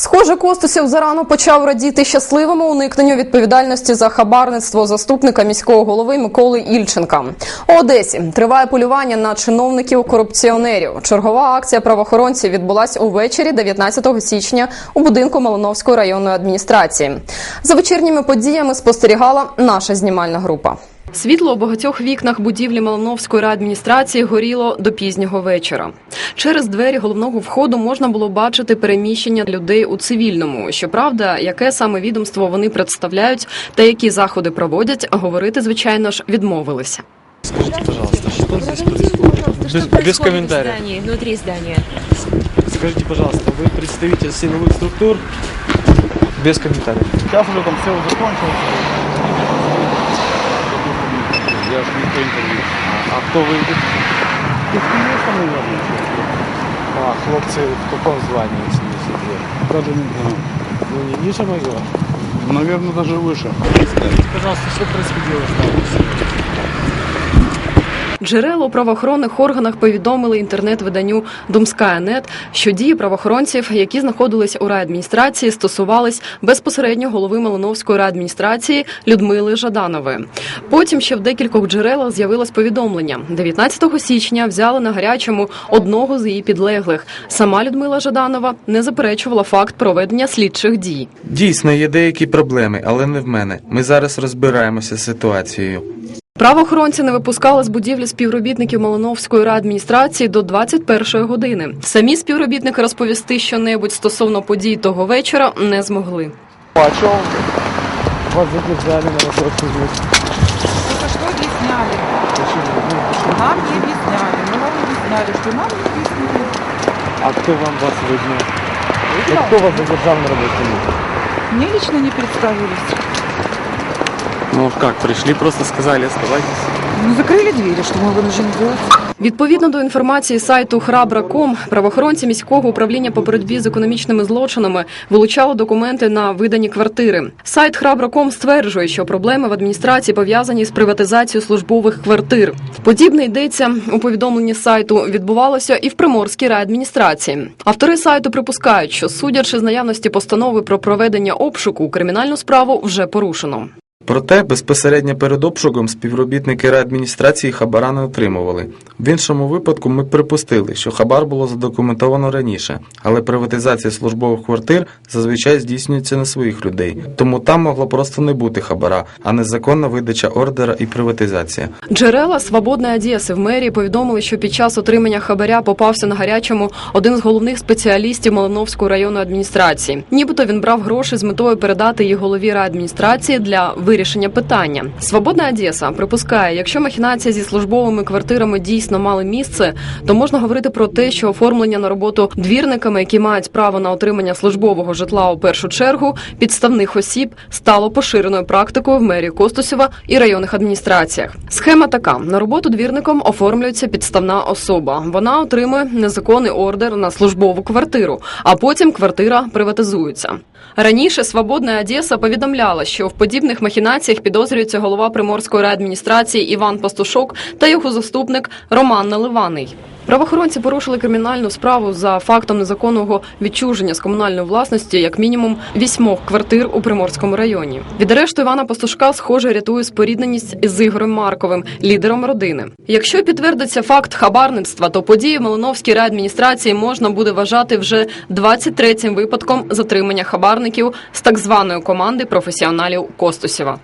Схоже, Костусів зарано почав радіти щасливому уникненню відповідальності за хабарництво заступника міського голови Миколи Ільченка. У Одесі триває полювання на чиновників-корупціонерів. Чергова акція правоохоронців відбулась увечері 19 січня у будинку Малиновської районної адміністрації. За вечірніми подіями спостерігала наша знімальна група. Світло у багатьох вікнах будівлі Малиновської райадміністрації горіло до пізнього вечора. Через двері головного входу можна було бачити переміщення людей у цивільному. Щоправда, яке саме відомство вони представляють та які заходи проводять, говорити звичайно ж відмовилися. Скажите, пожалуйста, что здесь происходит? Без, что происходит без комментариев. в здании, внутри здания? Скажите, пожалуйста, вы представитель силовых структур? Без комментариев. Сейчас уже там все закончилось. Я ж не по интервью. А кто вы? Технически, наверное. А, хлопцы в каком звании, если не секрет? Даже не знаю. Ну, не ниже майора? Наверное, даже выше. Скажите, пожалуйста, что происходило там? Джерела у правоохоронних органах повідомили інтернет-виданню Думская.нет, що дії правоохоронців, які знаходились у райадміністрації, стосувались безпосередньо голови Малиновської райадміністрації Людмили Жаданової. Потім ще в декількох джерелах з'явилось повідомлення. 19 січня взяли на гарячому одного з її підлеглих. Сама Людмила Жаданова не заперечувала факт проведення слідчих дій. Дійсно, є деякі проблеми, але не в мене. Ми зараз розбираємося з ситуацією. Правоохоронці не випускали з будівлі співробітників Малиновської райадміністрації до 21 години. Самі співробітники розповісти щонебудь стосовно подій того вечора не змогли. А о чем вас задержали на вопросе здесь? Только что объясняли. Нам не объясняли. Мы вам объясняли, что нам не объяснили. А кто вам вас выгнал? Ну, кто вас задержал на работе? Мне лично не представились. Ну как, пришли, просто сказали, оставайтесь. Ну, закрыли двери, что мы вынуждены делать. Відповідно до інформації сайту Храбра.ком, правоохоронці міського управління по боротьбі з економічними злочинами вилучали документи на видані квартири. Сайт Храбра.ком стверджує, що проблеми в адміністрації пов'язані з приватизацією службових квартир. Подібне йдеться у повідомленні сайту. Відбувалося і в Приморській райадміністрації. Автори сайту припускають, що судячи з наявності постанови про проведення обшуку, кримінальну справу вже порушено. Проте безпосередньо перед обшуком співробітники райадміністрації хабара не отримували. В іншому випадку ми припустили, що хабар було задокументовано раніше, але приватизація службових квартир зазвичай здійснюється на своїх людей, тому там могло просто не бути хабара, а незаконна видача ордера і приватизація. Джерела Свободної Одеси в мерії повідомили, що під час отримання хабаря попався на гарячому один з головних спеціалістів Малиновської районної адміністрації. Нібито він брав гроші з метою передати їх голові райадміністрації для вирішення питання. Свободна Одеса припускає, якщо махінація зі службовими квартирами дійсно мали місце, то можна говорити про те, що оформлення на роботу двірниками, які мають право на отримання службового житла у першу чергу, підставних осіб стало поширеною практикою в мерії Костусєва і районних адміністраціях. Схема така: на роботу двірником оформлюється підставна особа. Вона отримує незаконний ордер на службову квартиру, а потім квартира приватизується. Раніше Свободна Одеса повідомляла, що в подібних махінаціях підозрюється голова Приморської райадміністрації Іван Пастушок та його заступник Роман Наливаний. Правоохоронці порушили кримінальну справу за фактом незаконного відчуження з комунальної власності як мінімум вісьмох квартир у Приморському районі. Від арешту Івана Пастушка, схоже, рятує спорідненість із Ігорем Марковим, лідером родини. Якщо підтвердиться факт хабарництва, то події в Малиновській райадміністрації можна буде вважати вже 23-м випадком затримання хабарників з так званої команди професіоналів Костусєва.